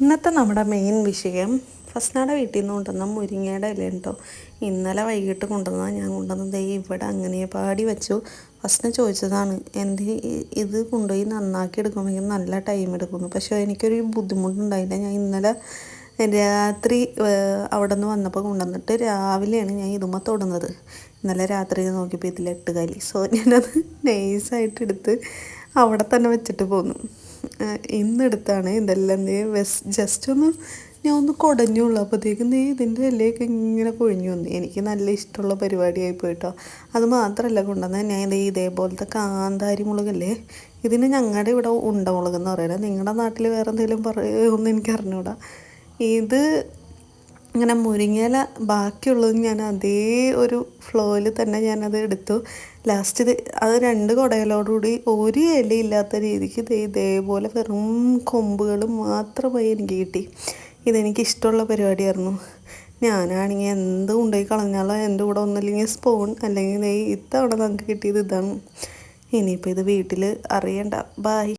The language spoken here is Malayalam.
ഇന്നത്തെ നമ്മുടെ മെയിൻ വിഷയം ഫസ്നാടെ വീട്ടിൽ നിന്ന് കൊണ്ടുവന്ന മുരിങ്ങയുടെ ഇല കേട്ടോ ഇന്നലെ വൈകിട്ട് കൊണ്ടുവന്നാൽ ഞാൻ കൊണ്ടുവന്നത് ഇവിടെ അങ്ങനെ പാടി വെച്ചു. ഫസ്റ്റിന് ചോദിച്ചതാണ് എന്ത് ഇത് കൊണ്ടുപോയി നന്നാക്കി എടുക്കുമെങ്കിൽ നല്ല ടൈം എടുക്കുന്നു. പക്ഷേ എനിക്കൊരു ബുദ്ധിമുട്ടുണ്ടായില്ല. ഞാൻ ഇന്നലെ രാത്രി അവിടെ നിന്ന് വന്നപ്പോൾ കൊണ്ടുവന്നിട്ട് രാവിലെയാണ് ഞാൻ ഇതുമ്മ തൊടുന്നത്. ഇന്നലെ രാത്രി നോക്കിയപ്പോൾ ഇതിലെട്ട് കാലി. സോ ഞാനത് നൈസായിട്ട് എടുത്ത് അവിടെ തന്നെ വെച്ചിട്ട് പോന്നു. ഇന്നെടുത്താണ് ഇതെല്ലാം. നീ വെസ് ജസ്റ്റ് ഒന്ന് ഞാൻ ഒന്ന് കുടഞ്ഞുള്ളൂ. അപ്പോഴത്തേക്കും നീ ഇതിന്റെ എല്ലയൊക്കെ ഇങ്ങനെ കൊഴിഞ്ഞു വന്നു. എനിക്ക് നല്ല ഇഷ്ടമുള്ള പരിപാടിയായി പോയിട്ടോ. അത് മാത്രമല്ല കൊണ്ടുവന്നത് ഞാൻ ഇത് ഇതേപോലത്തെ കാന്താരി മുളകല്ലേ ഇതിന് ഞങ്ങളുടെ ഇവിടെ ഉണ്ട മുളക് എന്ന് പറയുന്നത്. നിങ്ങളുടെ നാട്ടിൽ വേറെ എന്തെങ്കിലും പറയുമെന്ന് എനിക്ക് അറിഞ്ഞൂടാ. ഇത് ഇങ്ങനെ മുരിങ്ങയില ബാക്കിയുള്ളത് ഞാൻ അതേ ഒരു ഫ്ലോയിൽ തന്നെ ഞാനത് എടുത്തു. ലാസ്റ്റ് ഇത് അത് രണ്ട് കുടയിലോടുകൂടി ഒരു ഇലയില്ലാത്ത രീതിക്ക് ഇത് ഇതേപോലെ വെറും കൊമ്പുകൾ മാത്രമായി എനിക്ക് കിട്ടി. ഇതെനിക്ക് ഇഷ്ടമുള്ള പരിപാടിയായിരുന്നു. ഞാനാണെങ്കിൽ എന്ത് കൊണ്ടുപോയി കളഞ്ഞാലോ? എന്റെ കൂടെ ഒന്നില്ലെങ്കിൽ സ്പൂൺ അല്ലെങ്കിൽ ഇത്തവണ നമുക്ക് കിട്ടിയത് ഇതാണ്. ഇനിയിപ്പോൾ ഇത് വീട്ടിൽ അറിയണ്ട. ബായ്